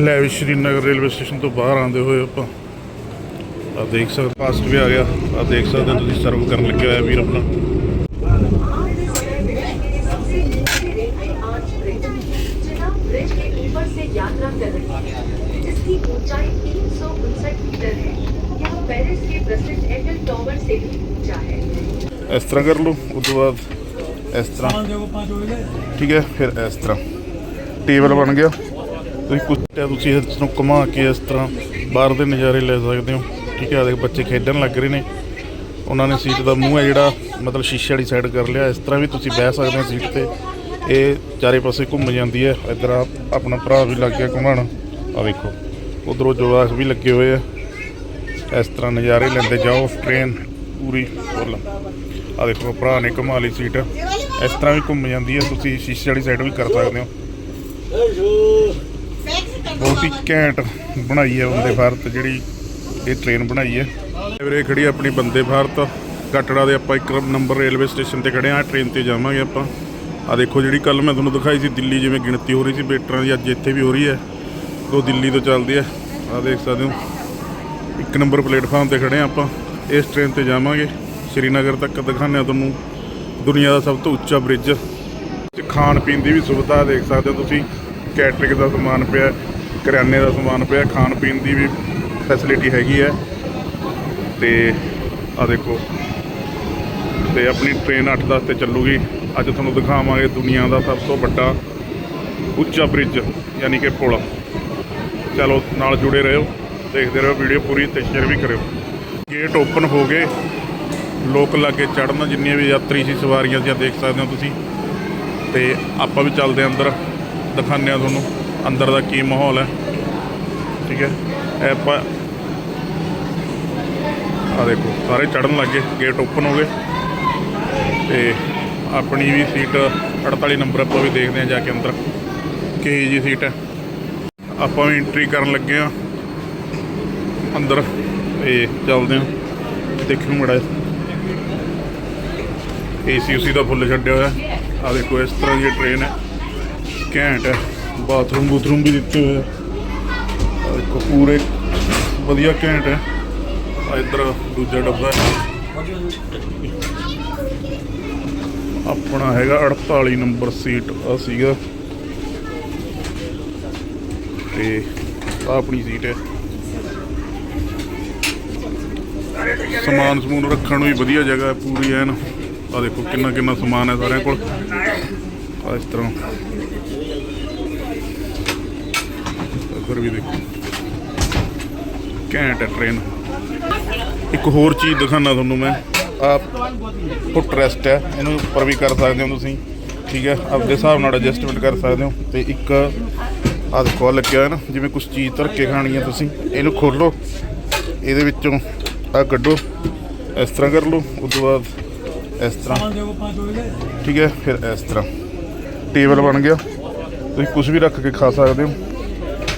ਲੈ ਵੀ Srinagar railway station ਤੋਂ ਬਾਹਰ ਆਉਂਦੇ ਹੋਏ ਆਪਾਂ ਆ ਦੇਖ ਸਕਦੇ ਫਾਸਟ ਵੀ ਆ ਗਿਆ ਆ ਦੇਖ ਸਕਦੇ ਹੋ ਤੁਸੀਂ ਸਰਵ ਕਰਨ ਲੱਗਿਆ ਹੋਇਆ ਵੀਰ ਆਪਣਾ सबसे नीचे railway arch bridge Chenab bridge के ऊपर से यात्रा कर रही है जिसकी ऊंचाई तीन सौ उनसठ मीटर है यह पेरिस के प्रसिद्ध एफिल टावर से भी ऊंचा है ਇਸ ਤਰ੍ਹਾਂ ਕਰ ਲਓ ਉਸ ਤੋਂ ਬਾਅਦ ਇਸ ਤਰ੍ਹਾਂ ਠੀਕ ਹੈ ਫਿਰ ਇਸ ਤਰ੍ਹਾਂ ਟੇਬਲ ਬਣ ਗਿਆ ਤੁਸੀਂ ਕੁੱਟਿਆ ਤੁਸੀਂ ਇਸ ਨੂੰ ਘੁਮਾ ਕੇ ਇਸ ਤਰ੍ਹਾਂ ਬਾਹਰ ਦੇ ਨਜ਼ਾਰੇ ਲੈ ਸਕਦੇ ਹੋ। ਠੀਕ ਹੈ ਦੇਖ ਬੱਚੇ ਖੇਡਣ ਲੱਗ ਰਹੇ ਨੇ। ਉਹਨਾਂ ਨੇ ਸੀਟ ਦਾ ਮੂੰਹ ਹੈ ਜਿਹੜਾ, ਮਤਲਬ ਸ਼ੀਸ਼ੇ ਵਾਲੀ ਸਾਈਡ ਕਰ ਲਿਆ। ਇਸ ਤਰ੍ਹਾਂ ਵੀ ਤੁਸੀਂ ਬਹਿ ਸਕਦੇ ਹੋ ਸੀਟ ਤੇ। ਇਹ ਚਾਰੇ ਪਾਸੇ ਘੁੰਮ ਜਾਂਦੀ ਹੈ। ਇੱਧਰ ਆਪਣਾ ਭਰਾ ਵੀ ਲੱਗ ਗਿਆ ਘੁਮਾਉਣ। ਆ ਵੇਖੋ, ਉਧਰੋਂ ਜਵਾਕ ਵੀ ਲੱਗੇ ਹੋਏ ਆ। ਇਸ ਤਰ੍ਹਾਂ ਨਜ਼ਾਰੇ ਲੈਂਦੇ ਜਾਓ। ਟ੍ਰੇਨ ਪੂਰੀ ਫੁੱਲ ਆ ਦੇਖੋ, ਭਰਾ ਨੇ ਘੁਮਾ ਲਈ ਸੀਟ। ਇਸ ਤਰ੍ਹਾਂ ਵੀ ਘੁੰਮ ਜਾਂਦੀ ਹੈ। ਤੁਸੀਂ ਸ਼ੀਸ਼ੇ ਵਾਲੀ ਸਾਈਡ ਵੀ ਕਰ ਸਕਦੇ ਹੋ। ਬਹੁਤ ਹੀ ਘੈਂਟ ਬਣਾਈ ਹੈ ਬੰਦੇ ਭਾਰਤ, ਜਿਹੜੀ ਇਹ ਟ੍ਰੇਨ ਬਣਾਈ ਹੈ। ਵੀਰੇ ਖੜੀ ਆਪਣੀ ਬੰਦੇ ਭਾਰਤ। ਕਟੜਾ ਦੇ ਆਪਾਂ ਇੱਕ ਨੰਬਰ ਰੇਲਵੇ ਸਟੇਸ਼ਨ ਤੇ ਖੜੇ ਆ ਟ੍ਰੇਨ ਤੇ ਜਾਵਾਂਗੇ ਆਪਾਂ। ਆ ਦੇਖੋ ਜਿਹੜੀ ਕੱਲ ਮੈਂ ਤੁਹਾਨੂੰ ਦਿਖਾਈ ਸੀ, ਦਿੱਲੀ ਜਿਵੇਂ ਗਿਣਤੀ ਹੋ ਰਹੀ ਸੀ, ਬੇਟਰਾਂ ਦੀ ਅੱਜ ਇੱਥੇ ਵੀ ਹੋ ਰਹੀ ਹੈ। ਉਹ ਦਿੱਲੀ ਤੋਂ ਚੱਲਦੀ ਹੈ। ਆ ਦੇਖ ਸਕਦੇ ਹੋ। ਇੱਕ ਨੰਬਰ ਪਲੇਟਫਾਰਮ ਤੇ ਖੜੇ ਆ ਆਪਾਂ। ਇਸ ਟ੍ਰੇਨ ਤੇ ਜਾਵਾਂਗੇ। ਸ਼੍ਰੀਨਗਰ ਤੱਕ ਦਿਖਾਉਂਦੇ ਹਾਂ ਤੁਹਾਨੂੰ। ਦੁਨੀਆ ਦਾ ਸਭ ਤੋਂ ਉੱਚਾ ਬ੍ਰਿਜ ਖਾਣ ਪੀਣ ਦੀ ਵੀ ਸੁਵਿਧਾ ਦੇਖ ਸਕਦੇ ਹੋ ਤੁਸੀਂ। ਕੈਟਰਿੰਗ ਦਾ ਸਮਾਨ ਪਿਆ। ਕਰਿਆਨੇ ਦਾ ਸਮਾਨ ਪਿਆ, ਖਾਣ ਪੀਣ ਦੀ ਵੀ ਫੈਸਿਲਿਟੀ ਹੈਗੀ ਹੈ। ਤੇ ਆ ਦੇਖੋ, ਤੇ ਆਪਣੀ ਟ੍ਰੇਨ 8:10 ਤੇ ਚੱਲੂਗੀ। ਅੱਜ ਤੁਹਾਨੂੰ ਦਿਖਾਵਾਂਗੇ ਦੁਨੀਆ ਦਾ ਸਭ ਤੋਂ ਵੱਡਾ ਉੱਚਾ ਬ੍ਰਿਜ ਯਾਨੀ ਕਿ ਪੁਲ। ਚਲੋ, ਨਾਲ ਜੁੜੇ ਰਹੋ, ਦੇਖਦੇ ਰਹੋ ਵੀਡੀਓ ਪੂਰੀ ਤੇ ਸ਼ੇਅਰ ਵੀ ਕਰਿਓ। ਗੇਟ ਓਪਨ ਹੋ ਗਏ। ਲੋਕ ਲਾਗੇ ਚੜਨ ਜਿੰਨੀਆਂ ਵੀ ਯਾਤਰੀ ਸੀ, ਸਵਾਰੀਆਂ ਦੀਆਂ ਦੇਖ ਸਕਦੇ ਹੋ ਤੁਸੀਂ। ਤੇ ਆਪਾਂ ਵੀ ਚੱਲਦੇ ਹਾਂ ਅੰਦਰ, ਦਿਖਾਉਂਦੇ ਹਾਂ ਤੁਹਾਨੂੰ। ਅੰਦਰ ਦਾ ਕੀ ਮਾਹੌਲ ਹੈ। ਠੀਕ ਹੈ। ਇਹ ਆਪਾਂ ਆ ਦੇਖੋ, ਸਾਰੇ ਚੜਨ ਲੱਗੇ ਗੇਟ ਓਪਨ ਹੋ ਗਏ। ਤੇ ਆਪਣੀ ਵੀ ਸੀਟ 48 ਨੰਬਰ ਆਪਾਂ ਵੀ ਦੇਖਦੇ ਹਾਂ ਜਾ ਕੇ ਅੰਦਰ ਕੀ ਜੀ ਸੀਟ ਹੈ। ਆਪਾਂ ਵੀ ਐਂਟਰੀ ਕਰਨ ਲੱਗੇ ਆ ਅੰਦਰ ਇਹ ਚੱਲਦੇ ਆ ਦੇਖਿਓ ਮੜਾ ਏਸੀ ਉਸੀ ਦਾ ਫੁੱਲ ਛੱਡਿਆ ਹੋਇਆ। ਆ ਦੇਖੋ, ਇਸ ਤਰ੍ਹਾਂ ਦੀ ਟ੍ਰੇਨ ਹੈ। ਘੈਂਟ ਹੈ। ਬਾਥਰੂਮ ਬੂਥਰੂਮ ਵੀ ਦਿੱਤੇ ਹੋਏ ਆ। ਦੇਖੋ, ਪੂਰੇ ਵਧੀਆ ਘੈਂਟ ਹੈ। ਆ ਇੱਧਰ ਦੂਜਾ ਡੱਬਾ ਹੈ। ਆਪਣਾ ਹੈਗਾ 48 ਨੰਬਰ ਸੀਟ ਆ ਸੀਗਾ। ਤੇ ਆ ਆਪਣੀ ਸੀਟ ਹੈ। ਸਮਾਨ ਸਮੂਨ ਰੱਖਣ ਨੂੰ ਵੀ ਵਧੀਆ ਜਗ੍ਹਾ ਹੈ, ਪੂਰੀ ਐਨ। ਆ ਦੇਖੋ ਕਿੰਨਾ ਕਿੰਨਾ ਸਮਾਨ ਹੈ ਸਾਰਿਆਂ ਕੋਲ। ਆ ਇਸ ਤਰ੍ਹਾਂ। ਉੱਪਰ ਵੀ ਦੇਖੋ। ਘੈਂਟ ਹੈ ਟ੍ਰੇਨ ਇੱਕ ਹੋਰ ਚੀਜ਼ ਦਿਖਾਣਾ ਤੁਹਾਨੂੰ ਮੈਂ। ਆ ਫੁੱਟ ਰੈਸਟ ਹੈ। ਇਹਨੂੰ ਉੱਪਰ ਵੀ ਕਰ ਸਕਦੇ ਹੋ ਤੁਸੀਂ। ਠੀਕ ਹੈ। ਆਪਦੇ ਹਿਸਾਬ ਨਾਲ ਐਡਜਸਟਮੈਂਟ ਕਰ ਸਕਦੇ ਹੋ। ਤੇ ਇੱਕ ਆਹ ਦੇਖੋ ਲੱਗਿਆ ਹੋਇਆ ਨਾ, ਜਿਵੇਂ ਕੁਝ ਚੀਜ਼ ਧਰ ਕੇ ਖਾਣੀ ਹੈ ਤੁਸੀਂ। ਇਹਨੂੰ ਖੋਲੋ ਇਹਦੇ ਵਿੱਚੋਂ ਆ ਕੱਢੋ। ਇਸ ਤਰ੍ਹਾਂ ਕਰ ਲਓ। ਉਸ ਤੋਂ ਬਾਅਦ ਇਸ ਤਰ੍ਹਾਂ। ਠੀਕ ਹੈ। ਫਿਰ ਇਸ ਤਰ੍ਹਾਂ। ਟੇਬਲ ਬਣ ਗਿਆ। ਤੁਸੀਂ ਕੁਝ ਵੀ ਰੱਖ ਕੇ ਖਾ ਸਕਦੇ ਹੋ।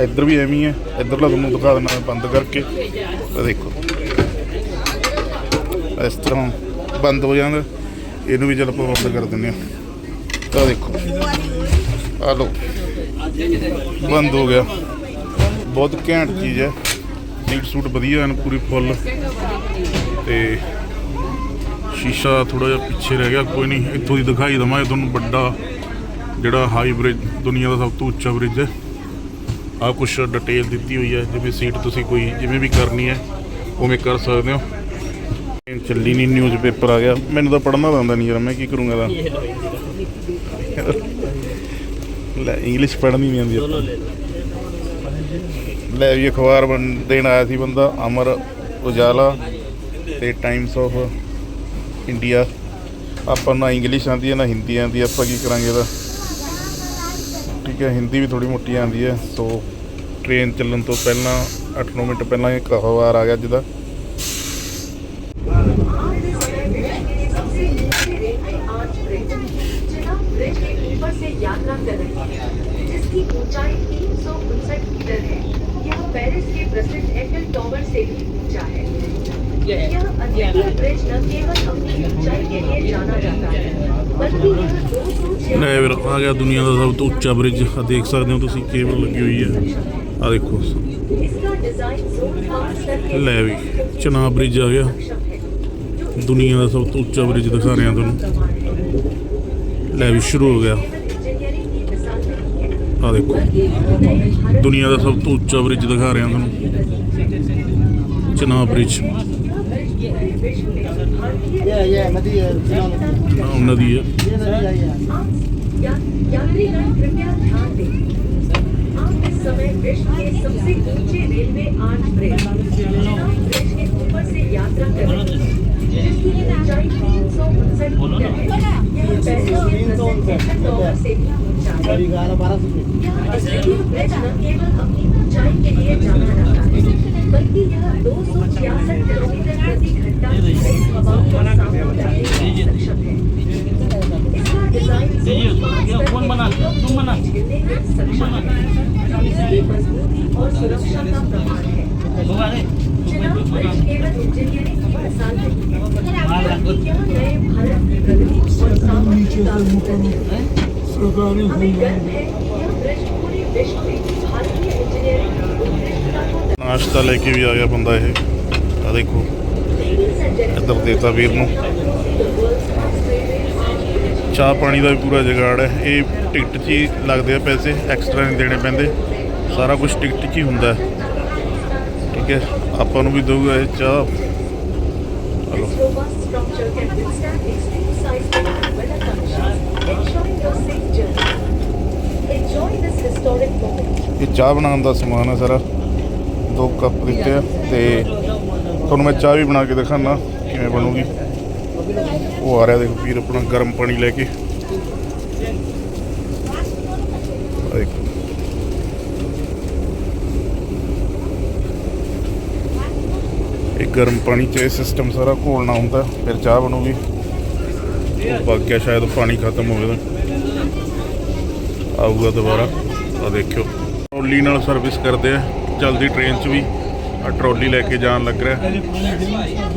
ਇੱਧਰ ਵੀ ਐਵੇਂ ਹੀ ਹੈ। ਇੱਧਰਲਾ ਤੁਹਾਨੂੰ ਦਿਖਾ ਦਿੰਦਾ ਮੈਂ ਬੰਦ ਕਰਕੇ। ਇਹ ਦੇਖੋ। ਇਸ ਤਰ੍ਹਾਂ ਬੰਦ ਹੋ ਜਾਂਦਾ। ਇਹਨੂੰ ਵੀ ਚਲ ਆਪਾਂ ਬੰਦ ਕਰ ਦਿੰਦੇ ਹਾਂ। ਤਾਂ ਦੇਖੋ। ਆ ਲਓ। ਬੰਦ ਹੋ ਗਿਆ। ਬਹੁਤ ਘੈਂਟ ਚੀਜ਼ ਹੈ। ਸੀਟ ਸੂਟ ਵਧੀਆ ਹਨ, ਪੂਰੀ ਫੁੱਲ। ਤੇ ਸ਼ੀਸ਼ਾ ਥੋੜਾ ਜਿਹਾ ਪਿੱਛੇ ਰਹਿ ਗਿਆ। ਕੋਈ ਨਹੀਂ, ਇੱਥੋਂ ਦੀ ਦਿਖਾਈ ਦਵਾਂਗੇ। ਤੁਹਾਨੂੰ ਵੱਡਾ ਜਿਹੜਾ ਹਾਈ ਬ੍ਰਿਜ ਦੁਨੀਆ ਦਾ ਸਭ ਤੋਂ ਉੱਚਾ ਬ੍ਰਿਜ ਹੈ। ਆ ਕੁਛ ਡਿਟੇਲ ਦਿੱਤੀ ਹੋਈ ਹੈ, ਜਿਵੇਂ ਸੀਟ ਤੁਸੀਂ ਕੋਈ ਜਿਵੇਂ ਵੀ ਕਰਨੀ ਹੈ, ਉਵੇਂ ਕਰ ਸਕਦੇ ਹੋ। ਚੱਲੀ ਨਹੀਂ ਨਿਊਜ਼ ਪੇਪਰ ਆ ਗਿਆ। ਮੈਨੂੰ ਤਾਂ ਪੜ੍ਹਨਾ ਤਾਂ ਆਉਂਦਾ ਨਹੀਂ ਯਾਰ, ਮੈਂ ਕੀ ਕਰੂੰਗਾ ਤਾਂ? ਲੈ ਇੰਗਲਿਸ਼ ਪੜ੍ਹਨੀ ਨਹੀਂ ਆਉਂਦੀ ਲੈ ਵੀ ਅਖਬਾਰ ਬਣ, ਦੇਣ ਆਇਆ ਸੀ ਬੰਦਾ, ਅਮਰ ਉਜਾਲਾ ਤੇ ਟਾਈਮਸ ਆਫ ਇੰਡੀਆ ਆਪਾਂ ਨੂੰ ਨਾ ਇੰਗਲਿਸ਼ ਆਉਂਦੀ ਹੈ, ਨਾ ਹਿੰਦੀ ਆਉਂਦੀ ਹੈ ਆਪਾਂ ਕੀ ਕਰਾਂਗੇ ਇਹਦਾ? ਠੀਕ ਹੈ ਹਿੰਦੀ ਵੀ ਥੋੜੀ ਮੋਟੀ ਆਉਂਦੀ ਹੈ ਸੋ ਟ੍ਰੇਨ ਚੱਲਣ ਤੋਂ ਪਹਿਲਾਂ 8-9 ਮਿੰਟ ਪਹਿਲਾਂ ਇਹ ਅਖਬਾਰ ਆ ਗਿਆ ਅੱਜ ਲੈ ਵੀਰ ਆ ਗਿਆ ਦੁਨੀਆ ਦਾ ਸਭ ਤੋਂ ਉੱਚਾ ਬ੍ਰਿਜ ਆ ਦੇਖ ਸਕਦੇ ਹੋ ਤੁਸੀਂ ਕੇਬਲ ਲੱਗੀ ਹੋਈ ਹੈ। ਆ ਦੇਖੋ। ਲੈ ਵੀ, ਚਨਾ ਬ੍ਰਿਜ ਆ ਗਿਆ। ਦੁਨੀਆ ਦਾ ਸਭ ਤੋਂ ਉੱਚਾ ਬ੍ਰਿਜ ਦਿਖਾ ਰਿਹਾ ਤੁਹਾਨੂੰ। ਲੈ ਵੀ, ਸ਼ੁਰੂ ਹੋ ਗਿਆ। ਆ ਦੇਖੋ। ਦੁਨੀਆ ਦਾ ਸਭ ਤੋਂ ਉੱਚਾ ਬ੍ਰਿਜ ਦਿਖਾ ਰਿਹਾ ਤੁਹਾਨੂੰ। ਚਨਾ ਬ੍ਰਿਜ नदी है हाँ, नदी है यात्री कृपया ध्यान दें आप इस समय विश्व के सबसे ऊँचे रेलवे आठ ब्रिज ब्रिज के ऊपर से यात्रा कर रहे हैं जिसकी ऊंचाई तीन सौ उनसठ मीटर है यह पहले के प्रसिद्ध से भी ऊँचा है यह ब्रिज न केवल अपनी ऊंचाई ਨਾਸ਼ਤਾ ਲੈ ਕੇ ਵੀ ਆ ਗਿਆ ਬੰਦਾ ਇਹ ਆ ਦੇਖੋ ਇੱਧਰ ਦੇਤਾ ਵੀਰ ਨੂੰ ਚਾਹ ਪਾਣੀ ਦਾ ਵੀ ਪੂਰਾ ਜਗਾੜ ਹੈ ਇਹ ਟਿਕਟ 'ਚ ਹੀ ਲੱਗਦੇ ਆ ਪੈਸੇ ਐਕਸਟਰਾ ਨਹੀਂ ਦੇਣੇ ਪੈਂਦੇ ਸਾਰਾ ਕੁਝ ਟਿਕਟ 'ਚ ਹੀ ਹੁੰਦਾ ਠੀਕ ਹੈ ਆਪਾਂ ਨੂੰ ਵੀ ਦਊਗਾ ਇਹ ਚਾਹ hello structure can withstand extreme seismic weather conditions, ensuring your safe journey. Enjoy this historic moment. ਇਹ ਚਾਹ ਬਣਾਉਣ ਦਾ ਸਮਾਨ ਹੈ ਸਾਰਾ। ਦੋ ਕੱਪ ਦਿੱਤੇ ਆ ਤੇ ਤੁਹਾਨੂੰ ਮੈਂ ਚਾਹ ਵੀ ਬਣਾ ਕੇ ਦਿਖਾਣਾ ਕਿਵੇਂ ਬਣੂਗੀ। ਉਹ ਆ ਰਿਹਾ ਦੇਖੋ ਵੀਰ ਆਪਣਾ ਗਰਮ ਪਾਣੀ ਲੈ ਕੇ। ਆਹ ਦੇਖੋ। ਇਹ ਗਰਮ ਪਾਣੀ ਚ ਇਹ ਸਿਸਟਮ ਸਾਰਾ ਘੋਲਣਾ ਹੁੰਦਾ, ਫਿਰ ਚਾਹ ਬਣੂਗੀ। ਉਹ ਪੱਕ ਗਿਆ ਸ਼ਾਇਦ ਪਾਣੀ ਖਤਮ ਹੋ ਗਿਆ ਆਊਗਾ ਦੁਬਾਰਾ। ਆ ਦੇਖਿਓ। ਟਰੋਲੀ ਨਾਲ ਸਰਵਿਸ ਕਰਦੇ ਆ। ਜਲਦੀ ਟ੍ਰੇਨ 'ਚ ਵੀ। ਆ ਟਰੋਲੀ ਲੈ ਕੇ ਜਾਣ ਲੱਗ ਰਿਹਾ।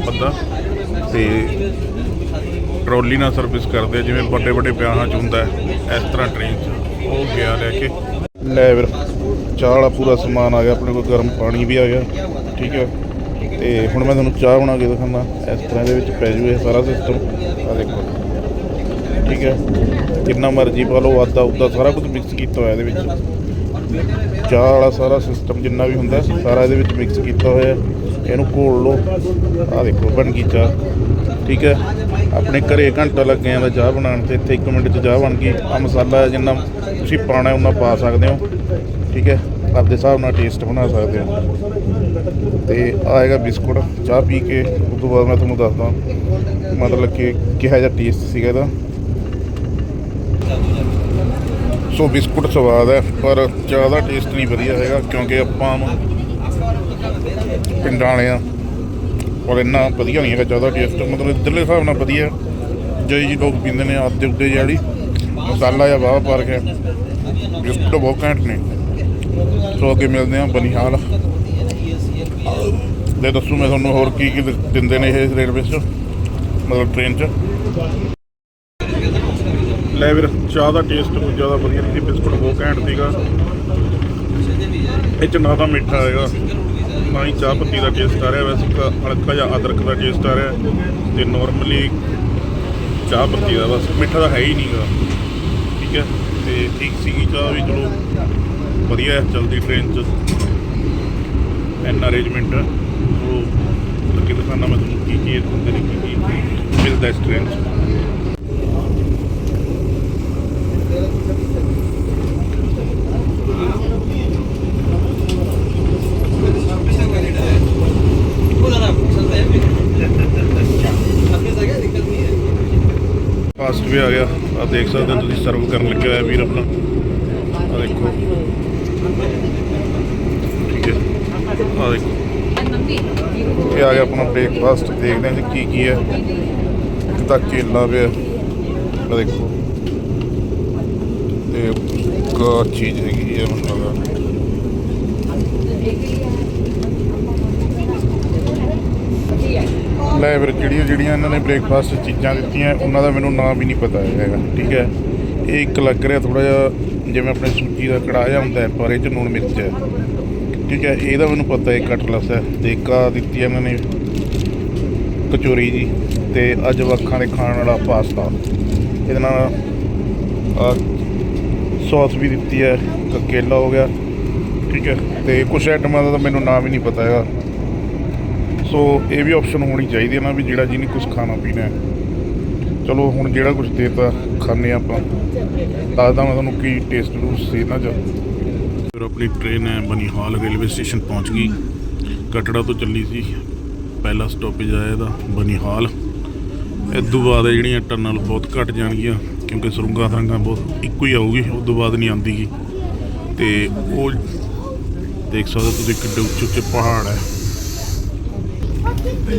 ਬੰਦਾ। ਤੇ ਟਰੋਲੀ ਨਾਲ ਸਰਵਿਸ ਕਰਦੇ ਆ। ਜਿਵੇਂ ਵੱਡੇ ਵੱਡੇ ਵਿਆਹਾਂ 'ਚ ਹੁੰਦਾ ਇਸ ਤਰ੍ਹਾਂ ਟ੍ਰੇਨ 'ਚ ਉਹ ਗਿਆ ਲੈ ਕੇ। ਲੈ ਵੀਰ, ਚਾਹ ਵਾਲਾ ਪੂਰਾ ਸਮਾਨ ਆ ਗਿਆ। ਆਪਣੇ ਕੋਲ ਗਰਮ ਪਾਣੀ ਵੀ ਆ ਗਿਆ। ਠੀਕ ਹੈ ਤੇ ਹੁਣ ਮੈਂ ਤੁਹਾਨੂੰ ਚਾਹ ਬਣਾ ਕੇ ਦਿਖਾਉਂਦਾ। ਇਸ ਤਰ੍ਹਾਂ ਦੇ ਵਿੱਚ ਪੈ ਜੂ ਇਹ ਸਾਰਾ ਸਿਸਟਮ ਆ ਦੇਖੋ। ਠੀਕ ਹੈ। ਜਿੰਨਾ ਮਰਜ਼ੀ ਪਾ ਲਓ ਆਦਾ ਉਦਾ ਸਾਰਾ ਕੁਝ ਮਿਕਸ ਕੀਤਾ ਹੋਇਆ ਇਹਦੇ ਵਿੱਚ। ਚਾਹ ਵਾਲਾ ਸਾਰਾ ਸਿਸਟਮ ਜਿੰਨਾ ਵੀ ਹੁੰਦਾ, ਸਾਰਾ ਇਹਦੇ ਵਿੱਚ ਮਿਕਸ ਕੀਤਾ ਹੋਇਆ। ਇਹਨੂੰ ਘੋਲ ਲਓ। ਆ ਦੇਖੋ, ਬਣ ਗਈ ਚਾਹ। ਠੀਕ ਹੈ। ਆਪਣੇ ਘਰੇ ਘੰਟਾ ਲੱਗਿਆ ਜਾਂਦਾ ਚਾਹ ਬਣਾਉਣ ਤੇ, ਇੱਥੇ 1 ਮਿੰਟ 'ਚ ਚਾਹ ਬਣ ਗਈ। ਆ ਮਸਾਲਾ ਜਿੰਨਾ ਤੁਸੀਂ ਪਾਣਾ ਉਹਨਾਂ ਪਾ ਸਕਦੇ ਹੋ। ਠੀਕ ਹੈ। ਆਪਦੇ ਹਿਸਾਬ ਨਾਲ ਟੇਸਟ ਬਣਾ ਸਕਦੇ ਹੋ। ਤੇ ਆਏਗਾ ਬਿਸਕੁਟ। ਚਾਹ ਪੀ ਕੇ, ਉਸ ਤੋਂ ਬਾਅਦ ਮੈਂ ਤੁਹਾਨੂੰ ਦੱਸਦਾ। ਮਤਲਬ ਕਿ ਕਿਹੋ ਜਿਹਾ ਟੇਸਟ ਸੀਗਾ ਇਹਦਾ। ਸੋ ਬਿਸਕੁਟ ਸਵਾਦ ਹੈ, ਪਰ ਚਾਹ ਦਾ ਟੇਸਟ ਨਹੀਂ ਵਧੀਆ ਹੈਗਾ, ਕਿਉਂਕਿ ਆਪਾਂ ਪਿੰਡਾਂ ਵਾਲੇ ਆ ਔਰ ਇੰਨਾ ਵਧੀਆ ਨਹੀਂ ਹੈਗਾ ਜ਼ਿਆਦਾ ਟੇਸਟ ਮਤਲਬ ਇੱਧਰਲੇ ਹਿਸਾਬ ਨਾਲ ਵਧੀਆ। ਜਿਹੜੀ ਜੀ ਲੋਕ ਪੀਂਦੇ ਨੇ ਆਦੇ ਉੱਤੇ ਜਿਹੜੀ ਮਸਾਲਾ ਜਾਂ ਵਾਹ ਪਾਰਕ ਹੈ ਬਿਸਕੁਟ ਬਹੁਤ ਘੈਂਟ ਨੇ। ਸੋ ਅੱਗੇ ਮਿਲਦੇ ਆ ਬਨੀਹਾਲ। ਲੈ ਦੱਸੂ ਮੈਂ ਤੁਹਾਨੂੰ ਹੋਰ ਕੀ ਕੀ ਦਿੰਦੇ ਨੇ ਇਹ ਰੇਲਵੇ 'ਚ, ਮਤਲਬ ਟ੍ਰੇਨ 'ਚ? ਲੈ ਵੀਰ, ਚਾਹ ਦਾ ਟੇਸਟ ਬਹੁਤ ਜ਼ਿਆਦਾ ਵਧੀਆ ਨਹੀਂ ਸੀ, ਬਿਸਕੁਟ ਬਹੁਤ ਘੈਂਟ ਸੀਗਾ। ਇਹ 'ਚ ਨਾ ਤਾਂ ਮਿੱਠਾ ਹੈਗਾ, ਨਾ ਹੀ ਚਾਹ ਪੱਤੀ ਦਾ ਟੇਸਟ ਆ ਰਿਹਾ, ਵੈਸੇ ਹਲਕਾ ਜਿਹਾ ਅਦਰਕ ਦਾ ਟੇਸਟ ਆ ਰਿਹਾ, ਤੇ ਨਾਰਮਲੀ ਚਾਹ ਪੱਤੀ ਦਾ ਬਸ, ਮਿੱਠਾ ਤਾਂ ਹੈ ਹੀ ਨਹੀਂਗਾ ਠੀਕ ਹੈ, ਤੇ ਠੀਕ ਸੀਗੀ ਚਾਹ ਵੀ, ਚਲੋ ਵਧੀਆ ਹੈ, ਚਲਦੀ ਟ੍ਰੇਨ 'ਚ। ਐਨ ਅਰੇਂਜਮੈਂਟ ਉਹ ਲੱਗੀ ਦਿਖਾਣਾ ਮੈਂ ਤੁਹਾਨੂੰ ਕੀ ਕੀ ਹੁੰਦੇ ਨੇ, ਕੀ ਕੀ ਮਿਲਦਾ ਇਸ ਟ੍ਰੇਨ 'ਚ। ਵੀ ਆ ਗਿਆ। ਆ ਦੇਖ ਸਕਦੇ ਹੋ ਤੁਸੀਂ ਸਰਵ ਕਰਨ ਲੱਗਿਆ ਹੋਇਆ ਵੀਰ ਆਪਣਾ। ਆ ਦੇਖੋ। ਠੀਕ ਹੈ। ਆ ਦੇਖੋ। ਇਹ ਆ ਗਿਆ ਆਪਣਾ ਬ੍ਰੇਕਫਾਸਟ ਦੇਖਦੇ ਹਾਂ ਜੀ ਕੀ ਕੀ ਹੈ। ਇੱਕ ਤਾਂ ਕੇਲਾ ਪਿਆ। ਆ ਦੇਖੋ। ਤੇ ਕਾ ਚੀਜ਼ ਹੈਗੀ ਹੈ, ਮੈਨੂੰ ਲੱਗਦਾ ਲੈ ਫਿਰ ਜਿਹੜੀਆਂ ਜਿਹੜੀਆਂ ਇਹਨਾਂ ਨੇ ਬ੍ਰੇਕਫਾਸਟ ਚੀਜ਼ਾਂ ਦਿੱਤੀਆਂ, ਉਹਨਾਂ ਦਾ ਮੈਨੂੰ ਨਾਮ ਵੀ ਨਹੀਂ ਪਤਾ ਹੈਗਾ, ਠੀਕ ਹੈ? ਇਹ ਇੱਕ ਲੱਗ ਰਿਹਾ ਥੋੜਾ ਜਿਹਾ, ਜਿਵੇਂ ਆਪਣੇ ਸੂਜੀ ਦਾ ਕੜਾਹ ਜਿਹਾ ਹੁੰਦਾ ਪਰ ਇਹ 'ਚ ਲੂਣ ਮਿਰਚ ਹੈ। ਠੀਕ ਹੈ ਇਹਦਾ ਮੈਨੂੰ ਪਤਾ ਹੈ ਕਟਲਸ ਹੈ। ਤੇ ਇੱਕ ਦਿੱਤੀ ਹੈ ਇਹਨਾਂ ਨੇ ਕਚੋਰੀ ਜੀ, ਤੇ ਅੱਜ ਵੱਖਾਂ ਦੇ ਖਾਣ ਵਾਲਾ ਪਾਸਤਾ। ਇਹਦੇ ਨਾਲ ਆਹ ਸੌਸ ਵੀ ਦਿੱਤੀ ਹੈ ਕੇਲਾ ਹੋ ਗਿਆ, ਠੀਕ ਹੈ? ਤੇ ਕੁਝ ਆਈਟਮਾਂ ਦਾ ਤਾਂ ਮੈਨੂੰ ਨਾਮ ਹੀ ਨਹੀਂ ਪਤਾ ਹੈਗਾ। ਸੋ ਇਹ ਵੀ ਆਪਸ਼ਨ ਹੋਣੀ ਚਾਹੀਦੀ ਹੈ ਨਾ ਵੀ ਜਿਹੜਾ ਜਿਹਨੇ ਕੁਝ ਖਾਣਾ ਪੀਣਾ ਹੈ। ਚਲੋ ਹੁਣ ਜਿਹੜਾ ਕੁਝ ਦੇਤਾ ਖਾਣੇ ਆਪਾਂ। ਦੱਸਦਾ ਮੈਂ ਤੁਹਾਨੂੰ ਕੀ ਟੇਸਟ ਰੂਸ ਸੀ ਨਾ ਜਾ ਫਿਰ ਆਪਣੀ ਟ੍ਰੇਨ ਹੈ, ਬਨੀਹਾਲ ਰੇਲਵੇ ਸਟੇਸ਼ਨ ਪਹੁੰਚ ਗਈ। ਕਟੜਾ ਤੋਂ ਚੱਲੀ ਸੀ। ਪਹਿਲਾ ਸਟਾਪੇਜ ਆਇਆ ਇਹਦਾ, ਬਨੀਹਾਲ। ਇਸ ਤੋਂ ਬਾਅਦ ਜਿਹੜੀਆਂ ਟਨਲ ਬਹੁਤ ਘਟ ਜਾਣਗੀਆਂ, ਕਿਉਂਕਿ ਸੁਰੰਗਾਂ ਤਰੰਗਾਂ ਬਹੁਤ ਇੱਕੋ ਹੀ ਆਊਗੀ ਉਸ ਤੋਂ ਬਾਅਦ ਨਹੀਂ ਆਉਂਦੀਗੀ ਤੇ ਉਹ ਦੇਖ ਸਕਦੇ ਹੋ ਤੁਸੀਂ ਕਿੱਡੇ ਉੱਚੇ ਉੱਚੇ ਪਹਾੜ ਹੈ। ਲੈ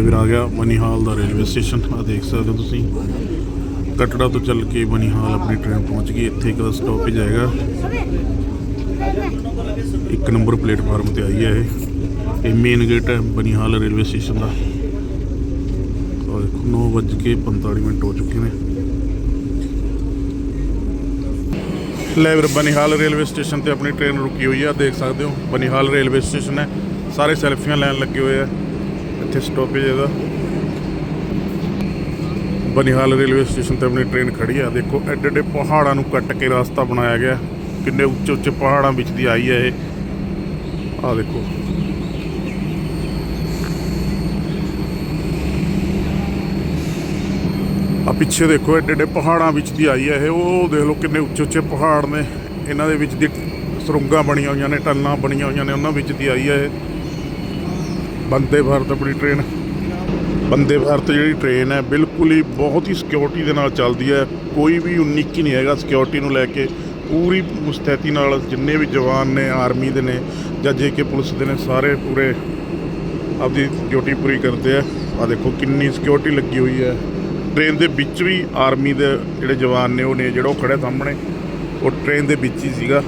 ਵੀਰ ਆ ਗਿਆ ਬਨੀਹਾਲ ਦਾ ਰੇਲਵੇ ਸਟੇਸ਼ਨ। ਆ ਦੇਖ ਸਕਦੇ ਹੋ ਤੁਸੀਂ। ਕਟੜਾ ਤੋਂ ਚੱਲ ਕੇ ਬਨੀਹਾਲ ਆਪਣੀ ਟ੍ਰੇਨ ਪਹੁੰਚ ਗਈ। ਇੱਥੇ ਇੱਕ ਦਾ ਸਟਾਪੇਜ ਹੈਗਾ। ਇੱਕ ਨੰਬਰ ਪਲੇਟਫਾਰਮ ਤੇ ਆਈ ਹੈ ਇਹ। ਇਹ ਮੇਨ ਗੇਟ ਹੈ ਬਨੀਹਾਲ ਰੇਲਵੇ ਸਟੇਸ਼ਨ ਦਾ। ਔਰ ਦੇਖੋ 9:45 ਮਿੰਟ ਹੋ ਚੁੱਕੇ ਨੇ। ਲੈ ਵੀਰ, ਬਨੀਹਾਲ ਰੇਲਵੇ ਸਟੇਸ਼ਨ ਤੇ ਆਪਣੀ ਟ੍ਰੇਨ ਰੁਕੀ ਹੋਈ ਆ, ਦੇਖ ਸਕਦੇ ਹੋ, ਬਨੀਹਾਲ ਰੇਲਵੇ ਸਟੇਸ਼ਨ ਹੈ। ਸਾਰੇ ਸੈਲਫੀਆਂ ਲੈਣ ਲੱਗੇ ਹੋਏ ਆ, ਇੱਥੇ ਸਟਾਪੇਜ ਇਹਦਾ। ਬਨੀਹਾਲ ਰੇਲਵੇ ਸਟੇਸ਼ਨ ਤੇ ਆਪਣੀ ਟ੍ਰੇਨ ਖੜੀ ਆ, ਦੇਖੋ, ਐਡੇ ਐਡੇ ਪਹਾੜਾਂ ਨੂੰ ਕੱਟ ਕੇ ਰਸਤਾ ਬਣਾਇਆ ਗਿਆ, ਕਿੰਨੇ ਉੱਚੇ ਉੱਚੇ ਪਹਾੜਾਂ ਵਿੱਚ ਦੀ ਆਈ ਹੈ ਇਹ। ਆ ਦੇਖੋ। ਪਿੱਛੇ ਦੇਖੋ ਐਡੇ ਐਡੇ ਪਹਾੜਾਂ ਵਿੱਚ ਦੀ ਆਈ ਹੈ ਇਹ। ਉਹ ਦੇਖ ਲਓ ਕਿੰਨੇ ਉੱਚੇ ਉੱਚੇ ਪਹਾੜ ਨੇ। ਇਹਨਾਂ ਦੇ ਵਿੱਚ ਦੀ ਸੁਰੰਗਾਂ ਬਣੀਆਂ ਹੋਈਆਂ ਨੇ ਟਨਲਾਂ ਬਣੀਆਂ ਹੋਈਆਂ ਨੇ, ਉਹਨਾਂ ਵਿੱਚ ਦੀ ਆਈ ਹੈ ਇਹ। ਬੰਦੇ ਭਾਰਤ ਆਪਣੀ ਟ੍ਰੇਨ ਬੰਦੇ ਭਾਰਤ ਜਿਹੜੀ ਟ੍ਰੇਨ ਹੈ, ਬਿਲਕੁਲ ਹੀ ਬਹੁਤ ਹੀ ਸਿਕਿਉਰਿਟੀ ਦੇ ਨਾਲ ਚੱਲਦੀ ਹੈ। ਕੋਈ ਵੀ ਉਨੀਕ ਹੀ ਨਹੀਂ ਹੈਗਾ ਸਿਕਿਉਰਿਟੀ ਨੂੰ ਲੈ ਕੇ। ਪੂਰੀ ਮੁਸਤੈਦੀ ਨਾਲ ਜਿੰਨੇ ਵੀ ਜਵਾਨ ਨੇ ਆਰਮੀ ਦੇ ਨੇ, ਜਾਂ ਜੇ ਜੇਕੇ ਪੁਲਿਸ ਦੇ ਨੇ, ਸਾਰੇ ਪੂਰੇ ਆਪਦੀ ਡਿਊਟੀ ਪੂਰੀ ਕਰਦੇ ਆ। ਆ ਦੇਖੋ ਕਿੰਨੀ ਸਿਕਿਉਰਿਟੀ ਲੱਗੀ ਹੋਈ ਹੈ। ਟ੍ਰੇਨ ਦੇ ਵਿੱਚ ਵੀ ਆਰਮੀ ਦੇ ਜਿਹੜੇ ਜਵਾਨ ਨੇ, ਉਹ ਨੇ ਜਿਹੜਾ ਉਹ ਖੜਿਆ ਸਾਹਮਣੇ। ਉਹ ਟ੍ਰੇਨ ਦੇ ਵਿੱਚ ਹੀ ਸੀਗਾ।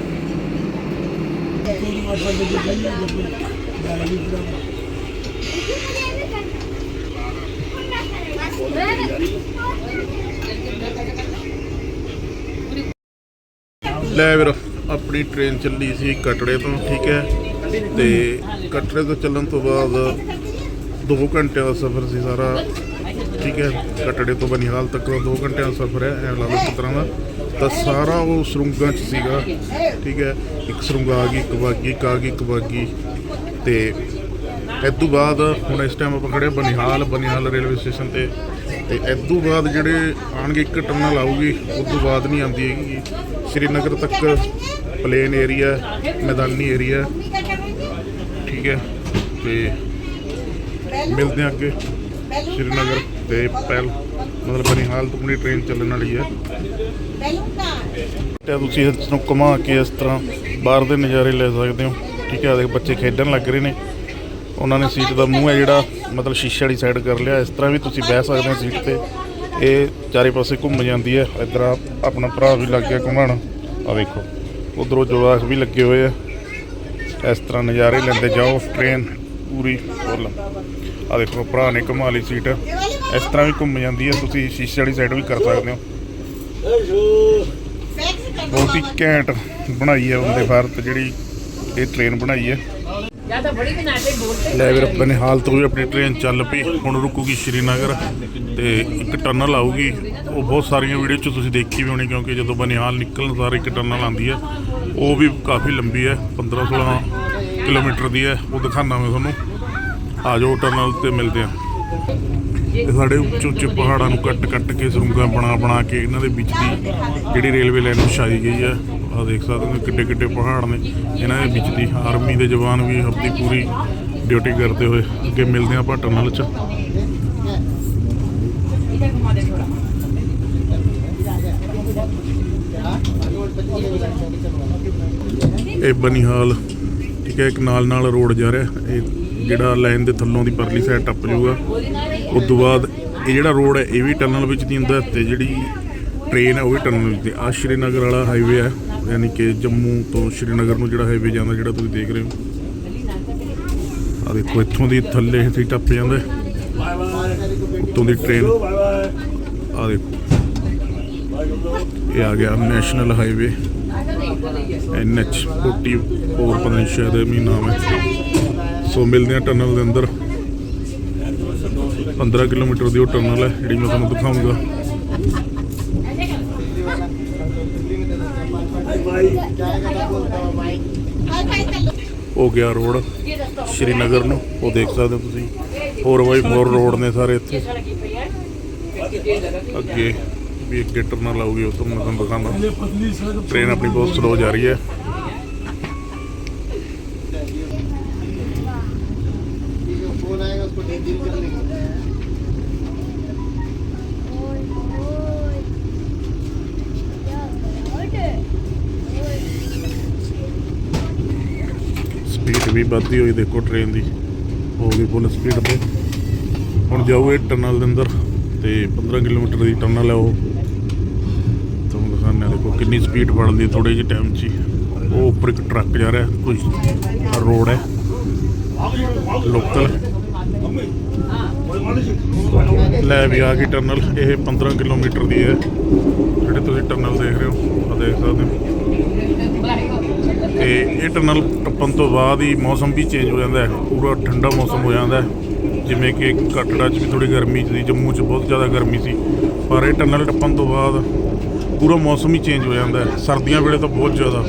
ਲੈ ਵੀਰ, ਆਪਣੀ ਟ੍ਰੇਨ ਚੱਲੀ ਸੀ ਕਟੜੇ ਤੋਂ, ਠੀਕ ਹੈ? ਤੇ ਕਟੜੇ ਤੋਂ ਚੱਲਣ ਤੋਂ ਬਾਅਦ 2 ਘੰਟਿਆਂ ਦਾ ਸਫ਼ਰ ਸੀ ਸਾਰਾ। ਠੀਕ ਹੈ, ਕਟੜੇ ਤੋਂ ਬਨੀਹਾਲ ਤੱਕ ਦਾ 2 ਘੰਟਿਆਂ ਦਾ ਸਫ਼ਰ ਹੈ, ਐ ਲਾ ਲਓ ਇੱਕ ਤਰ੍ਹਾਂ ਦਾ। ਤਾਂ ਸਾਰਾ ਉਹ ਸਰੁੰਗਾਂ 'ਚ ਸੀਗਾ, ਠੀਕ ਹੈ, ਇੱਕ ਸਰੁੰਗ ਆ ਗਈ, ਇੱਕ ਬਾਗੀ, ਇੱਕ ਆ ਗਈ, ਇੱਕ ਬਾਗੀ। ਤੇ ਇਸ ਤੋਂ ਬਾਅਦ ਹੁਣ ਇਸ ਟਾਈਮ ਆਪਾਂ ਖੜੇ ਬਨਿਹਾਲ ਬਨਿਹਾਲ ਰੇਲਵੇ ਸਟੇਸ਼ਨ ਤੇ। ਤੇ ਇਸ ਤੋਂ ਬਾਅਦ ਜਿਹੜੇ ਆਣਗੇ ਇੱਕ ਟਰਨਲ ਆਊਗੀ ਉਸ ਤੋਂ ਬਾਅਦ ਨਹੀਂ ਆਉਂਦੀ ਹੈਗੀ। ਸ਼੍ਰੀਨਗਰ ਤੱਕ ਪਲੇਨ ਏਰੀਆ ਮੈਦਾਨੀ ਏਰੀਆ ਠੀਕ ਹੈ, ਤੇ ਮਿਲਦੇ ਹਾਂ ਅੱਗੇ। ਸ਼੍ਰੀਨਗਰ। ਤੇ ਪਹਿਲ ਮਤਲਬ ਬਣੀ ਹਾਲਤ ਆਪਣੀ ਟ੍ਰੇਨ ਚੱਲਣ ਵਾਲੀ ਹੈ। ਤੇ ਤੁਸੀਂ ਇਸ ਨੂੰ ਘੁਮਾ ਕੇ ਇਸ ਤਰ੍ਹਾਂ ਬਾਹਰ ਦੇ ਨਜ਼ਾਰੇ ਲੈ ਸਕਦੇ ਹੋ। ਠੀਕ ਹੈ ਦੇਖ ਬੱਚੇ ਖੇਡਣ ਲੱਗ ਰਹੇ ਨੇ। ਉਹਨਾਂ ਨੇ ਸੀਟ ਦਾ ਮੂੰਹ ਹੈ ਜਿਹੜਾ, ਮਤਲਬ ਸ਼ੀਸ਼ੇ ਵਾਲੀ ਸਾਈਡ ਕਰ ਲਿਆ। ਇਸ ਤਰ੍ਹਾਂ ਵੀ ਤੁਸੀਂ ਬਹਿ ਸਕਦੇ ਹੋ ਸੀਟ ਤੇ। ਇਹ ਚਾਰੇ ਪਾਸੇ ਘੁੰਮ ਜਾਂਦੀ ਹੈ। ਇੱਧਰ ਆਪਣਾ ਭਰਾ ਵੀ ਲੱਗ ਗਿਆ ਘੁੰਮਣ। ਆ ਵੇਖੋ, ਉਧਰੋਂ ਜਵਾਕ ਵੀ ਲੱਗੇ ਹੋਏ ਆ। ਇਸ ਤਰ੍ਹਾਂ ਨਜ਼ਾਰੇ ਲੈਂਦੇ ਜਾਓ। ਟ੍ਰੇਨ ਪੂਰੀ ਫੁੱਲ ਆ ਦੇਖੋ, ਭਰਾ ਨੇ ਘੁਮਾ ਲਈ ਸੀਟ। ਇਸ ਤਰ੍ਹਾਂ ਵੀ ਘੁੰਮ ਜਾਂਦੀ ਹੈ, ਤੁਸੀਂ ਸ਼ੀਸ਼ੇ ਵਾਲੀ ਸਾਈਡ ਵੀ ਕਰ ਸਕਦੇ ਹੋ। ਬਹੁਤ ਹੀ ਘੈਂਟ ਬਣਾਈ ਹੈ ਵੰਦੇ ਭਾਰਤ ਜਿਹੜੀ ਇਹ ਟ੍ਰੇਨ ਬਣਾਈ ਹੈ। ਲੈ ਵੀਰ, ਆਪਣੇ ਹਾਲ ਤੋਂ ਵੀ ਆਪਣੀ ਟ੍ਰੇਨ ਚੱਲ ਪਈ। ਹੁਣ ਰੁਕੂਗੀ ਸ਼੍ਰੀਨਗਰ ਤੇ ਇੱਕ ਟਨਲ ਆਊਗੀ। ਉਹ ਬਹੁਤ ਸਾਰੀਆਂ ਵੀਡੀਓ 'ਚ ਤੁਸੀਂ ਦੇਖੀ ਵੀ ਹੋਣੀ, ਕਿਉਂਕਿ ਜਦੋਂ ਬਨਿਹਾਲ ਨਿਕਲਣ ਸਾਰੇ ਇੱਕ ਟਨਲ ਆਂਦੀ ਹੈ। ਉਹ ਵੀ ਕਾਫੀ ਲੰਬੀ ਹੈ 15-16 ਕਿਲੋਮੀਟਰ ਦੀ ਹੈ। ਉਹ ਦਿਖਾਣਾ ਮੈਂ ਤੁਹਾਨੂੰ। ਆਜੋ ਟਨਲ ਤੇ ਮਿਲਦੇ ਆਂ ਇਹ ਸਾਡੇ ਉੱਚੇ ਉੱਚੇ ਪਹਾੜਾਂ ਨੂੰ ਕੱਟ ਕੱਟ ਕੇ ਸਰੁੰਗਾਂ ਬਣਾ ਬਣਾ ਕੇ ਇਹਨਾਂ ਦੇ ਵਿੱਚ ਦੀ ਜਿਹੜੀ ਰੇਲਵੇ ਲਾਈਨ ਵਿਛਾਈ ਗਈ ਹੈ ਆ ਦੇਖ ਸਕਦੇ ਹੋ ਕਿੱਡੇ ਕਿੱਡੇ ਪਹਾੜ ਨੇ। ਇਹਨਾਂ ਦੇ ਵਿੱਚ ਦੀ ਆਰਮੀ ਦੇ ਜਵਾਨ ਵੀ ਆਪਣੀ ਪੂਰੀ ਡਿਊਟੀ ਕਰਦੇ ਹੋਏ ਅੱਗੇ ਮਿਲਦੇ ਆ ਭਾਟਣ ਟਨਲ 'ਚ। ਇਹ ਬਨੀਹਾਲ, ਠੀਕ ਹੈ, ਇੱਕ ਨਾਲ ਨਾਲ ਰੋਡ ਜਾ ਰਿਹਾ। ਇਹ ਜਿਹੜਾ ਲਾਈਨ ਦੇ ਥੱਲੋਂ ਦੀ ਪਰਲੀ ਸਾਈਡ ਟੱਪ ਜਾਊਗਾ। ਉਸ ਤੋਂ ਬਾਅਦ ਇਹ ਜਿਹੜਾ ਰੋਡ ਹੈ, ਇਹ ਵੀ ਟਨਲ ਵਿੱਚ ਦੀ ਹੁੰਦਾ ਤੇ ਜਿਹੜੀ ਟ੍ਰੇਨ ਹੈ, ਉਹ ਵੀ ਟਨਲ ਤੇ ਆ ਸ਼੍ਰੀਨਗਰ ਵਾਲਾ ਹਾਈਵੇ ਹੈ, ਯਾਨੀ ਕਿ ਜੰਮੂ ਤੋਂ ਸ਼੍ਰੀਨਗਰ ਨੂੰ ਜਿਹੜਾ ਹਾਈਵੇ ਜਾਂਦਾ, ਜਿਹੜਾ ਤੁਸੀਂ ਦੇਖ ਰਹੇ ਹੋ। ਆ ਦੇਖੋ, ਇੱਥੋਂ ਦੀ ਥੱਲੇ ਸੀ ਟੱਪ ਜਾਂਦਾ ਹੈ। ਉੱਤੋਂ ਦੀ ਟ੍ਰੇਨ ਆ ਦੇਖੋ, ਇਹ ਆ ਗਿਆ ਨੈਸ਼ਨਲ ਹਾਈਵੇ NH 44 ਪਤਾ ਨਹੀਂ ਸ਼ਾਇਦ ਇਹ ਮਹੀਨਾ ਹੈ। ਸੋ ਮਿਲਦੇ ਆ ਟਨਲ ਦੇ ਅੰਦਰ। 15 ਕਿਲੋਮੀਟਰ ਦੀ ਉਹ ਟਰਨਲ ਹੈ, ਜਿਹੜੀ ਮੈਂ ਤੁਹਾਨੂੰ ਦਿਖਾਉਂਗਾ ਹੋ ਗਿਆ ਰੋਡ, ਸ਼੍ਰੀਨਗਰ ਨੂੰ, ਉਹ ਦੇਖ ਸਕਦੇ ਹੋ ਤੁਸੀਂ। 4x4 ਰੋਡ ਨੇ ਸਾਰੇ ਇੱਥੇ। ਅੱਗੇ ਵੀ ਅੱਗੇ ਟਰਨਲ ਆਊਗੀ, ਉਹ ਤੋਂ ਮੈਂ ਤੁਹਾਨੂੰ ਦਿਖਾਉਂਦਾ। ਟ੍ਰੇਨ ਆਪਣੀ ਬਹੁਤ ਸਲੋ ਜਾ ਰਹੀ ਹੈ। ਵੱਧਦੀ ਹੋਈ ਦੇਖੋ ਟ੍ਰੇਨ ਦੀ, ਹੋ ਗਈ ਫੁੱਲ ਸਪੀਡ ਤੇ। ਹੁਣ ਜਾਊ ਇਹ ਟਨਲ ਦੇ ਅੰਦਰ ਤੇ 15 ਕਿਲੋਮੀਟਰ ਦੀ ਟਨਲ ਹੈ ਉਹ। ਤੁਹਾਨੂੰ ਦਿਖਾਉਂਦੇ ਦੇਖੋ ਕਿੰਨੀ ਸਪੀਡ ਫੜਦੀ ਥੋੜੇ ਜਿਹੇ ਟਾਈਮ 'ਚ ਹੀ। ਉਹ ਉੱਪਰ ਇੱਕ ਟਰੱਕ ਜਾ ਰਿਹਾ, ਕੋਈ ਰੋਡ ਹੈ। ਲੋਕਲ ਲੈ ਵੀ ਆ ਗਈ ਟਨਲ ਇਹ 15 ਕਿਲੋਮੀਟਰ ਦੀ ਹੈ। ਜਿਹੜੇ ਤੁਸੀਂ ਟਨਲ ਦੇਖ ਰਹੇ ਹੋ ਆ ਦੇਖ ਸਕਦੇ ਹੋ। ਤੇ ਇਹ ਟਨਲ ਟੱਪਣ ਤੋਂ ਬਾਅਦ ਹੀ ਮੌਸਮ ਵੀ ਚੇਂਜ ਹੋ ਜਾਂਦਾ ਹੈ। ਪੂਰਾ ਠੰਡਾ ਮੌਸਮ ਹੋ ਜਾਂਦਾ ਹੈ। ਜਿਵੇਂ ਕਿ ਕਟੜਾ 'ਚ ਵੀ ਥੋੜੀ ਗਰਮੀ ਸੀ, ਜੰਮੂ 'ਚ ਬਹੁਤ ਜ਼ਿਆਦਾ ਗਰਮੀ ਸੀ। ਪਰ ਇਹ ਟਨਲ ਟੱਪਣ ਤੋਂ ਬਾਅਦ ਪੂਰਾ ਮੌਸਮ ਹੀ ਚੇਂਜ ਹੋ ਜਾਂਦਾ ਹੈ। ਸਰਦੀਆਂ ਵੇਲੇ ਤਾਂ ਬਹੁਤ ਜ਼ਿਆਦਾ।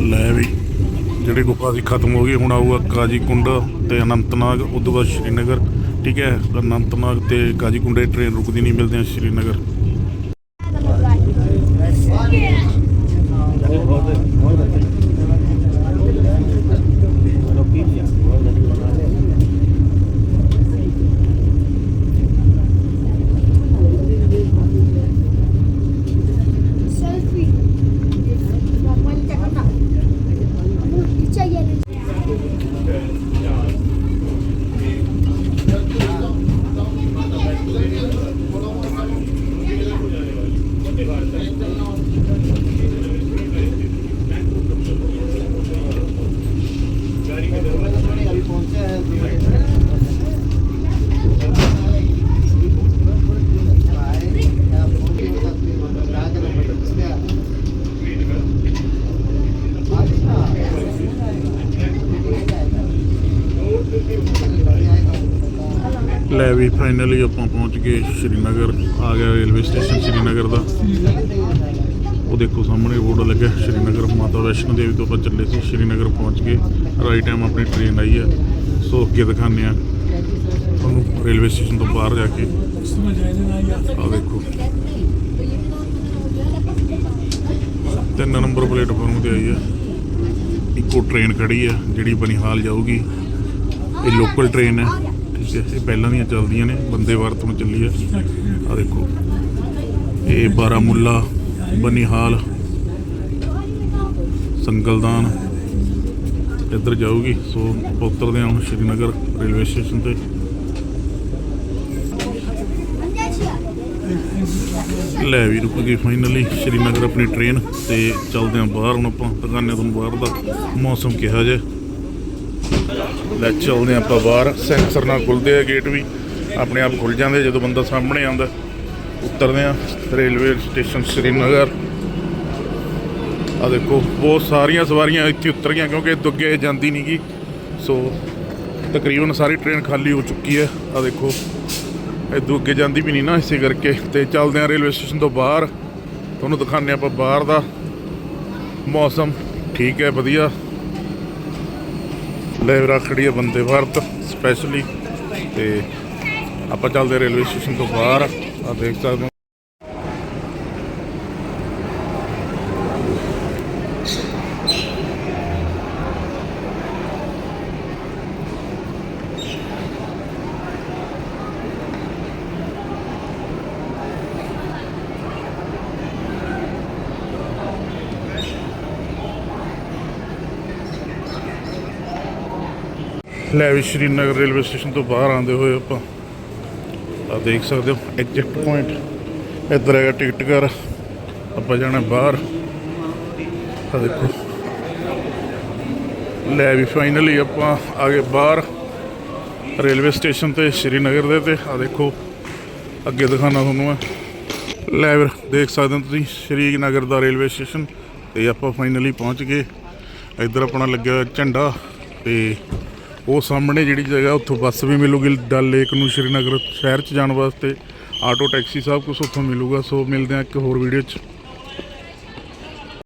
ਲੈ ਵੀ, ਜਿਹੜੀ ਗੁਫਾ ਸੀ ਖਤਮ ਹੋ ਗਈ, ਹੁਣ ਆਊਗਾ ਕਾਜੀ ਕੁੰਡ ਤੇ ਅਨੰਤਨਾਗ ਉਦੋਂ ਬਾਅਦ ਸ਼੍ਰੀਨਗਰ। ਠੀਕ ਹੈ। ਅਨੰਤਨਾਗ ਤੇ ਕਾਜੀਕੁੰਡੇ ਟ੍ਰੇਨ ਰੁਕਦੀ ਨਹੀਂ ਮਿਲਦੇ ਆ ਸ਼੍ਰੀਨਗਰ। ਫਾਈਨਲੀ ਆਪਾਂ ਪਹੁੰਚ ਗਏ ਸ਼੍ਰੀਨਗਰ, ਆ ਗਿਆ ਰੇਲਵੇ ਸਟੇਸ਼ਨ ਸ਼੍ਰੀਨਗਰ ਦਾ। ਉਹ ਦੇਖੋ ਸਾਹਮਣੇ ਬੋਰਡ ਲੱਗਿਆ, ਸ਼੍ਰੀਨਗਰ ਮਾਤਾ ਵੈਸ਼ਨੋ ਦੇਵੀ ਤੋਂ ਆਪਾਂ ਚੱਲੇ ਸੀ, ਸ਼੍ਰੀਨਗਰ ਪਹੁੰਚ ਗਏ। ਰਾਈਟ ਟਾਈਮ ਆਪਣੀ ਟ੍ਰੇਨ ਆਈ ਹੈ। ਸੋ ਅੱਗੇ ਦਿਖਾਉਂਦੇ ਆ ਤੁਹਾਨੂੰ ਰੇਲਵੇ ਸਟੇਸ਼ਨ ਤੋਂ ਬਾਹਰ ਜਾ ਕੇ। ਆ ਦੇਖੋ। ਤਿੰਨ ਨੰਬਰ ਪਲੇਟਫਾਰਮ ਤੇ ਆਈ ਹੈ। ਇੱਕੋ ਟ੍ਰੇਨ ਖੜੀ ਹੈ, ਜਿਹੜੀ ਬਨੀਹਾਲ ਜਾਊਗੀ। ਇਹ ਲੋਕਲ ਟ੍ਰੇਨ ਹੈ। ਠੀਕ ਇਹ ਪਹਿਲਾਂ ਦੀਆਂ ਚੱਲਦੀਆਂ ਨੇ, ਬੰਦੇ ਭਾਰਤ ਨੂੰ ਚੱਲੀ ਹੈ ਆ ਦੇਖੋ। ਇਹ ਬਾਰਾਮੁੱਲਾ, ਬਨੀਹਾਲ, ਸੰਗਲਦਾਨ। ਇੱਧਰ ਜਾਊਗੀ। ਸੋ ਆਪਾਂ ਉਤਰਦੇ ਹਾਂ ਹੁਣ ਸ਼੍ਰੀਨਗਰ ਰੇਲਵੇ ਸਟੇਸ਼ਨ ਤੇ। ਲੈ ਵੀ ਰੁਕ ਗਈ ਫਾਈਨਲੀ ਸ਼੍ਰੀਨਗਰ ਆਪਣੀ ਟ੍ਰੇਨ ਤੇ ਚੱਲਦੇ ਹਾਂ ਬਾਹਰ। ਹੁਣ ਆਪਾਂ ਦਿਖਾਉਂਦੇ ਤੋਂ ਬਾਹਰ ਦਾ ਮੌਸਮ ਕਿਹਾ ਜੇ ਲੈ ਚੱਲਦੇ ਹਾਂ ਆਪਾਂ ਬਾਹਰ। ਸੈਂਸਰ ਨਾਲ ਖੁੱਲਦੇ ਆ ਗੇਟ ਵੀ। ਆਪਣੇ ਆਪ ਖੁੱਲ ਜਾਂਦੇ ਜਦੋਂ ਬੰਦਾ ਸਾਹਮਣੇ ਆਉਂਦਾ। ਉਤਰਦੇ ਆ ਰੇਲਵੇ ਸਟੇਸ਼ਨ ਸ਼੍ਰੀਨਗਰ। ਆ ਦੇਖੋ, ਬਹੁਤ ਸਾਰੀਆਂ ਸਵਾਰੀਆਂ ਇੱਥੇ ਉਤਰ ਗਈਆਂ, ਕਿਉਂਕਿ ਦੁੱਗੇ ਜਾਂਦੀ ਨਹੀਂ ਗੀ ਸੋ ਤਕਰੀਬਨ ਸਾਰੀ ਟ੍ਰੇਨ ਖਾਲੀ ਹੋ ਚੁੱਕੀ ਹੈ। ਆ ਦੇਖੋ ਇਹ ਅੱਗੇ ਜਾਂਦੀ ਵੀ ਨਹੀਂ ਨਾ, ਇਸੇ ਕਰਕੇ। ਤੇ ਚੱਲਦੇ ਆ ਰੇਲਵੇ ਸਟੇਸ਼ਨ ਤੋਂ ਬਾਹਰ। ਤੁਹਾਨੂੰ ਦਿਖਾਉਂਦੇ ਆਪਾਂ ਬਾਹਰ ਦਾ ਮੌਸਮ। ਠੀਕ ਹੈ, ਵਧੀਆ। ਲੈ ਰੱਖੜੀ ਹੈ ਬੰਦੇ ਭਾਰਤ ਸਪੈਸ਼ਲੀ ਤੇ ਆਪਾਂ ਚੱਲਦੇ ਹਾਂ ਰੇਲਵੇ ਸਟੇਸ਼ਨ ਤੋਂ ਬਾਹਰ ਆ ਦੇਖ ਸਕਦੇ ਹੋ ਸ਼੍ਰੀਨਗਰ ਰੇਲਵੇ ਸਟੇਸ਼ਨ ਤੋਂ ਬਾਹਰ ਆਉਂਦੇ ਹੋਏ ਆਪਾਂ। ਆ ਦੇਖ ਸਕਦੇ ਹੋ ਐਗਜ਼ਿਟ ਪੁਆਇੰਟ ਇੱਧਰ ਹੈਗਾ ਟਿਕਟ ਘਰ। ਆਪਾਂ ਜਾਣਾ ਬਾਹਰ। ਆ ਦੇਖੋ। ਲੈ ਵੀ ਫਾਈਨਲੀ ਆਪਾਂ ਆ ਗਏ ਬਾਹਰ। ਰੇਲਵੇ ਸਟੇਸ਼ਨ ਤੇ, ਸ਼੍ਰੀਨਗਰ ਦੇ ਤੇ। ਆ ਦੇਖੋ, ਅੱਗੇ ਦਿਖਾਣਾ ਤੁਹਾਨੂੰ ਮੈਂ। ਲੈ ਵੀਰ, ਦੇਖ ਸਕਦੇ ਹੋ ਤੁਸੀਂ, ਸ਼੍ਰੀਨਗਰ ਦਾ ਰੇਲਵੇ ਸਟੇਸ਼ਨ। ਤੇ ਆਪਾਂ ਫਾਈਨਲੀ ਪਹੁੰਚ ਗਏ। ਇੱਧਰ ਆਪਣਾ ਲੱਗਿਆ ਝੰਡਾ ਤੇ ਉਹ ਸਾਹਮਣੇ ਜਿਹੜੀ ਜਗ੍ਹਾ ਉੱਥੋਂ ਬੱਸ ਵੀ ਮਿਲੂਗੀ ਡਲ ਲੇਕ ਨੂੰ ਸ਼੍ਰੀਨਗਰ ਸ਼ਹਿਰ ਚ ਜਾਣ ਵਾਸਤੇ। ਆਟੋ, ਟੈਕਸੀ ਸਭ ਕੁਝ ਉੱਥੋਂ ਮਿਲੂਗਾ, ਸੋ ਮਿਲਦੇ ਆ ਇੱਕ ਹੋਰ ਵੀਡੀਓ ਚ।